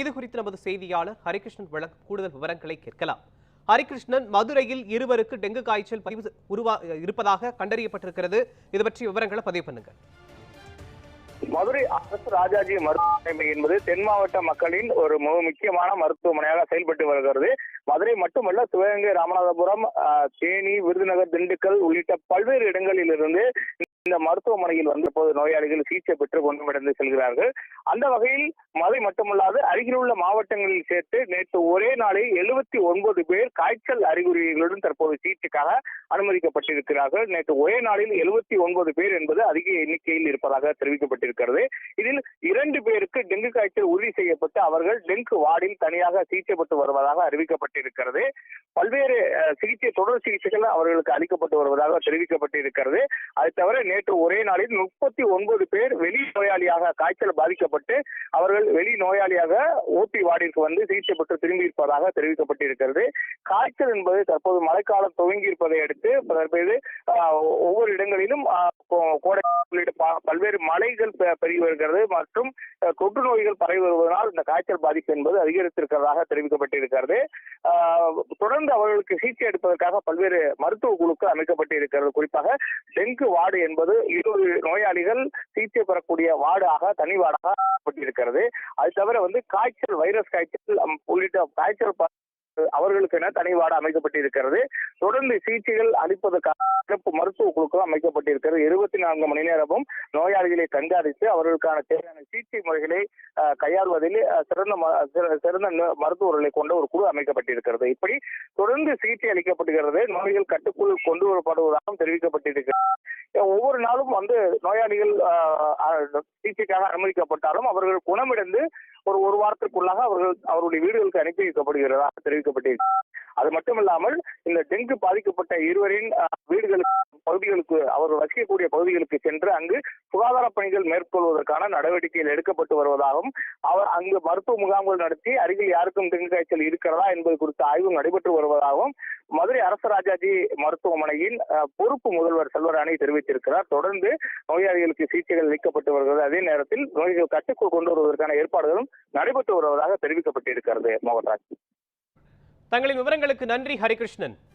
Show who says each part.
Speaker 1: இது குறித்து நமது செய்தியாளர் ஹரிகிருஷ்ணன் வழங்கும் கூடுதல் விவரங்களை கேட்கலாம். ஹரிகிருஷ்ணன் மதுரையில் இருவருக்கு டெங்கு காய்ச்சல் பதிவு உருவா இருப்பதாக கண்டறியப்பட்டிருக்கிறது. இது பற்றி விவரங்களை பதிவு பண்ணுங்க
Speaker 2: மதுரை அரசு ராஜாஜி மருத்துவமனை என்பது தென் மாவட்ட மக்களின் ஒரு மிக முக்கியமான மருத்துவமனையாக செயல்பட்டு வருகிறது. மதுரை மட்டுமல்ல சிவகங்கை ராமநாதபுரம் தேனி விருதுநகர் திண்டுக்கல் உள்ளிட்ட பல்வேறு இடங்களில் இருந்து இந்த மருத்துவமனையில் வந்த போது நோயாளிகள் சிகிச்சை பெற்று கொண்டு செல்கிறார்கள். அந்த வகையில் மதுரை மட்டுமல்லாது அருகிலுள்ள மாவட்டங்களில் சேர்த்து நேற்று ஒரே நாளில் எழுபத்தி ஒன்பது பேர் காய்ச்சல் அறிகுறிகளுடன் தற்போது சிகிச்சைக்காக அனுமதிக்கப்பட்டிருக்கிறார்கள். நேற்று ஒரே நாளில் எழுபத்தி ஒன்பது பேர் என்பது அதிக எண்ணிக்கையில் இருப்பதாக தெரிவிக்கப்பட்டிருக்கிறது. இதில் இரண்டு பேருக்கு டெங்கு காய்ச்சல் உறுதி செய்யப்பட்டு அவர்கள் டெங்கு வார்டில் தனியாக சிகிச்சை பெற்று வருவதாக அறிவிக்கப்பட்டிருக்கிறது பல்வேறு சிகிச்சை தொடர் சிகிச்சைகள் அவர்களுக்கு அளிக்கப்பட்டு வருவதாக தெரிவிக்கப்பட்டு இருக்கிறது. அது தவிர நேற்று ஒரே நாளில் முப்பத்தி ஒன்பது பேர் வெளி நோயாளியாக காய்ச்சல் பாதிக்கப்பட்டு அவர்கள் வெளி நோயாளியாக ஓபி வார்டிற்கு வந்து சிகிச்சை பெற்று திரும்பி இருப்பதாக தெரிவிக்கப்பட்டிருக்கிறது காய்ச்சல் என்பது தற்போது மழைக்காலம் துவங்கி இருப்பதை அடுத்து தற்போது ஒவ்வொரு இடங்களிலும் கோ- கோடை உள்ளிட்ட பல்வேறு மலைகள் பெ- பெருகி வருகிறது மற்றும் தொற்று நோய்கள் பரவி வருவதனால் இந்த காய்ச்சல் பாதிப்பு என்பது அதிகரித்திருக்கிறதாக தெரிவிக்கப்பட்டிருக்கிறது தொடர்ந்து தொடர்ந்து அவர்களுக்கு சிகிச்சை எடுப்பதற்காக பல்வேறு மருத்துவ குழுக்கள் அமைக்கப்பட்டு இருக்கிறது. குறிப்பாக டெங்கு வார்டு என்பது இருபது நோயாளிகள் சிகிச்சை பெறக்கூடிய வார்டாக தனி வார்டாக இருக்கிறது அது தவிர வந்து காய்ச்சல் வைரஸ் காய்ச்சல் உள்ளிட்ட காய்ச்சல் அவர்களுக்கென தனி வார்டு அமைக்கப்பட்டிருக்கிறது. தொடர்ந்து சிகிச்சைகள் அளிப்பதற்காக சிறப்பு மருத்துவ குழுக்கள் அமைக்கப்பட்டிருக்கிறது. இருபத்தி நான்கு மணி நேரமும் நோயாளிகளை கண்காணித்து அவர்களுக்கான தேவையான சிகிச்சை முறைகளை கையாள்வதில் சிறந்த சிறந்த மருத்துவர்களை கொண்ட ஒரு குழு அமைக்கப்பட்டிருக்கிறது. இப்படி தொடர்ந்து சிகிச்சை அளிக்கப்படுகிறது நோய்கள் கட்டுக்குள் கொண்டு வரப்படுவதாகவும் தெரிவிக்கப்பட்டிருக்கிறது. ஒவ்வொரு நாளும் வந்து நோயாளிகள் சிகிச்சைக்காக அனுமதிக்கப்பட்டாலும் அவர்கள் குணமடைந்து ஒரு ஒரு வாரத்திற்குள்ளாக அவர்கள் அவருடைய வீடுகளுக்கு அனுப்பி வைக்கப்படுகிறதாக தெரிவிக்கப்பட்டிருக்கிறது அது மட்டுமில்லாமல் இந்த டெங்கு பாதிக்கப்பட்ட இருவரின் வீடுகளுக்கு பகுதிகளுக்கு அவர்கள் வசிக்கக்கூடிய பகுதிகளுக்கு சென்று அங்கு சுகாதார பணிகள் மேற்கொள்வதற்கான நடவடிக்கைகள் எடுக்கப்பட்டு வருவதாகவும் அவர் அங்கு மருத்துவ முகாம்கள் நடத்தி அருகில் யாருக்கும் டெங்கு காய்ச்சல் இருக்கிறதா என்பது குறித்த ஆய்வு நடைபெற்று வருவதாகவும் மதுரை அரசு ராஜாஜி மருத்துவமனையின் பொறுப்பு முதல்வர் செல்வராணி தெரிவித்திருக்கிறார். தொடர்ந்து நோயாளிகளுக்கு சிகிச்சைகள் அளிக்கப்பட்டு வருகிறது. அதே நேரத்தில் நோய்கள் கட்டுக்குள் கொண்டு வருவதற்கான ஏற்பாடுகளும் நடைபெற்று வருவதாக தெரிவிக்கப்பட்டிருக்கிறது. மோகன்ராஜ்.
Speaker 1: தங்களின் விவரங்களுக்கு நன்றி. ஹரிகிருஷ்ணன்.